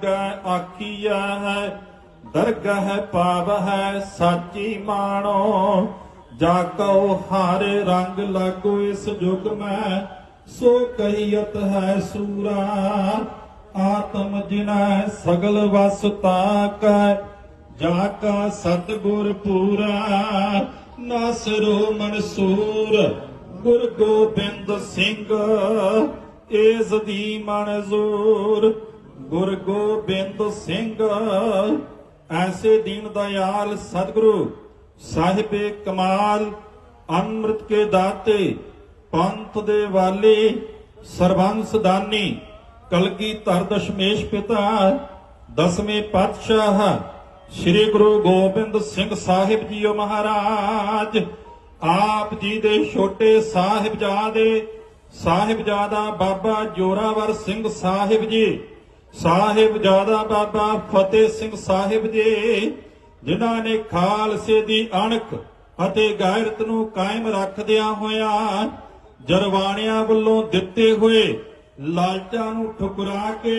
ਅੱਗੇ ਆਖੀਆ ਹੈ, ਦਰਗਹ ਪਾਵ ਹੈ ਸਾਚੀ ਮਾਣੋ। ਜਾ ਕਉ ਹਾਰੇ ਰੰਗ ਲਾਗੋ ਇਸ ਜੁਗ ਮੈਂ, ਸੋ ਕਹੀਅਤ ਹੈ ਸੂਰਾ। ਆਤਮ ਜਿਨੈ ਸਗਲ ਵਸ ਤਾਕੈ, ਜਾ ਕਾ ਸਤਿਗੁਰ ਪੂਰਾ। ਨਾਸਰੋ ਮਨਸੂਰ, ਗੁਰ ਗੋਬਿੰਦ ਸਿੰਘ, ਏਸ ਦੀ ਮਨਜ਼ੂਰ ਗੁਰ ਗੋਬਿੰਦ ਸਿੰਘ, ਐਸੇ ਦੀਨ ਦਇਆਲ ਸਤਿਗੁਰੂ, ਸਾਹਿਬੇ ਕਮਾਲ, ਅੰਮ੍ਰਿਤ ਕੇ ਦਾਤੇ, ਪੰਥ ਦੇ ਵਾਲੇ, ਸਰਬੰਸ ਦਾਨੀ, ਕਲਗੀ ਧਰ ਦਸ਼ਮੇਸ਼ ਪਿਤਾ, ਦਸਵੇਂ ਪਾਤਸ਼ਾਹ, ਸ੍ਰੀ ਗੁਰੂ ਗੋਬਿੰਦ ਸਿੰਘ ਸਾਹਿਬ ਜੀਓ ਮਹਾਰਾਜ, ਆਪ ਜੀ ਦੇ ਛੋਟੇ ਸਾਹਿਬਜ਼ਾਦੇ, ਸਾਹਿਬਜ਼ਾਦਾ ਬਾਬਾ ਜੋਰਾਵਰ ਸਿੰਘ ਸਾਹਿਬ ਜੀ ਸਾਹਿਬਜ਼ਾਦਾ ਬਾਬਾ ਫਤਿਹ ਸਿੰਘ ਸਾਹਿਬ ਜੀ, ਜਿਨ੍ਹਾਂ ਨੇ ਖਾਲਸੇ ਦੀ ਅਣਖ ਅਤੇ ਗੈਰਤ ਨੂੰ ਕਾਇਮ ਰੱਖਦਿਆਂ ਹੋਇਆਂ ਜਰਵਾਣਿਆਂ ਵੱਲੋਂ ਦਿੱਤੇ ਹੋਏ ਲਾਲਚਾਂ ਨੂੰ ਠੁਕਰਾ ਕੇ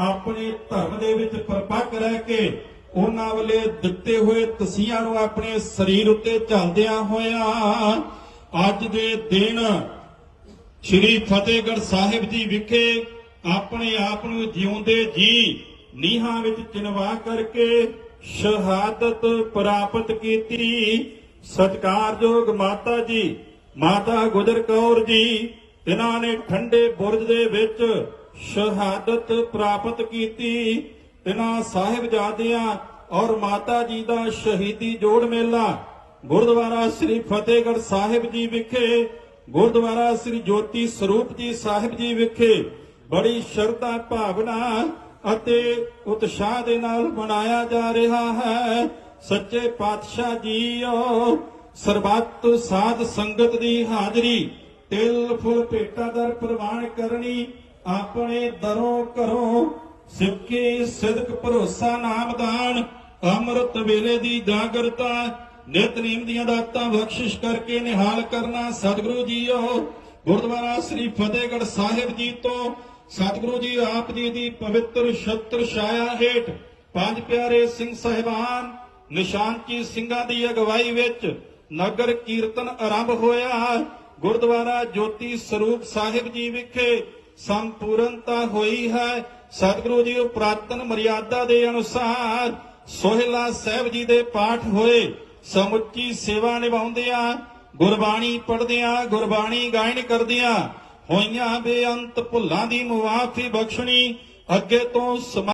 ਆਪਣੇ ਧਰਮ ਦੇ ਵਿੱਚ ਪਰਪੱਕ ਰਹਿ ਕੇ ਉਹਨਾਂ ਵੱਲੇ ਦਿੱਤੇ ਹੋਏ ਤਸੀਆਂ ਨੂੰ ਆਪਣੇ ਸਰੀਰ ਉੱਤੇ ਝੱਲਦਿਆਂ ਹੋਇਆ ਅੱਜ ਦੇ ਦਿਨ ਸ਼੍ਰੀ ਫਤਿਹਗੜ੍ਹ ਸਾਹਿਬ ਜੀ ਵਿਖੇ ਆਪਣੇ ਆਪ ਨੂੰ ਜਿਉਂਦੇ ਜੀ। ਨੀਹਾਂ ਵਿੱਚ ਚਿਣਵਾ ਕਰਕੇ ਸ਼ਹਾਦਤ ਪ੍ਰਾਪਤ ਕੀਤੀ। ਸਤਿਕਾਰਯੋਗ ਮਾਤਾ ਜੀ, ਮਾਤਾ ਗੁਜਰ ਕੌਰ ਜੀ ਇਹਨਾਂ ਨੇ ਠੰਡੇ ਬੁਰਜ ਦੇ ਵਿੱਚ ਸ਼ਹਾਦਤ ਪ੍ਰਾਪਤ ਕੀਤੀ। ਇਹਨਾਂ ਸਾਹਿਬਜ਼ਾਦਿਆਂ ਔਰ ਮਾਤਾ ਜੀ ਦਾ ਸ਼ਹੀਦੀ ਜੋੜ ਮੇਲਾ ਗੁਰਦੁਆਰਾ ਸ੍ਰੀ ਫਤਿਹਗੜ੍ਹ ਸਾਹਿਬ ਜੀ ਵਿਖੇ, ਗੁਰਦੁਆਰਾ ਸ੍ਰੀ ਜੋਤੀ ਸਰੂਪ ਜੀ ਸਾਹਿਬ ਜੀ ਵਿਖੇ ਬੜੀ ਸ਼ਰਧਾ ਭਾਵਨਾ ਅਤੇ ਉਤਸ਼ਾਹ ਦੇ ਨਾਲ ਮਨਾਇਆ ਜਾ ਰਿਹਾ ਹੈ। ਸੱਚੇ ਪਾਤਸ਼ਾਹ ਜੀਓ, ਸਰਬੱਤ ਸਾਧ ਸੰਗਤ ਦੀ ਹਾਜ਼ਰੀ, ਤਿਲ, ਫੁੱਲ, ਭੇਟਾ ਦਰ ਪ੍ਰਵਾਨ ਕਰਨੀ ਆਪਣੇ ਦਰੋਂ ਘਰੋਂ। ਸਿੱਖੀ, ਸਿਦਕ, ਭਰੋਸਾ ਨਾਮਦਾਨ ਅੰਮ੍ਰਿਤ ਵੇਲੇ ਦੀ ਜਾਗਰਤਾ ਨਿਤਨੇਮ ਦੀਆਂ ਦਾਤਾਂ ਬਖਸ਼ਿਸ਼ ਕਰਕੇ ਨਿਹਾਲ ਕਰਨਾ। ਸਤਿਗੁਰੂ ਜੀਓ, ਗੁਰਦੁਆਰਾ ਸ੍ਰੀ ਫਤਿਹਗੜ੍ਹ ਸਾਹਿਬ ਜੀ ਤੋਂ ਸਤਿਗੁਰੂ ਜੀ, ਆਪ ਜੀ ਦੀ ਪਵਿੱਤਰ ਛਤਰ ਛਾਇਆ ਹੇਠ ਪੰਜ ਪਿਆਰੇ ਸਿੰਘ ਸਹਿਬਾਨ, ਨਿਸ਼ਾਨਚੀ ਸਿੰਘਾਂ ਦੀ ਅਗਵਾਈ ਵਿੱਚ ਨਗਰ ਕੀਰਤਨ ਆਰੰਭ ਹੋਇਆ। ਗੁਰਦੁਆਰਾ ਜੋਤੀ ਸਰੂਪ ਸਾਹਿਬ ਜੀ ਵਿਖੇ ਸੰਪੂਰਨਤਾ ਹੋਈ ਹੈ। ਸਤਿਗੁਰੂ ਜੀ, ਉਹ ਪ੍ਰਾਤਨ ਮਰਿਆਦਾ ਦੇ ਅਨੁਸਾਰ ਸੋਹਿਲਾ ਸਾਹਿਬ ਜੀ ਦੇ ਪਾਠ ਹੋਏ, ਸਮੁੱਚੀ ਸੇਵਾ ਨਿਭਾਉਂਦਿਆਂ, ਗੁਰਬਾਣੀ ਪੜ੍ਹਦਿਆਂ, ਗੁਰਬਾਣੀ ਗਾਇਨ ਕਰਦਿਆਂ ਹੋਈਆਂ ਬੇਅੰਤ ਭੁੱਲਾਂ ਦੀ ਮੁਆਫੀ ਬਖਸ਼ਣੀ ਅੱਗੇ ਤੋਂ ਸਮਾ-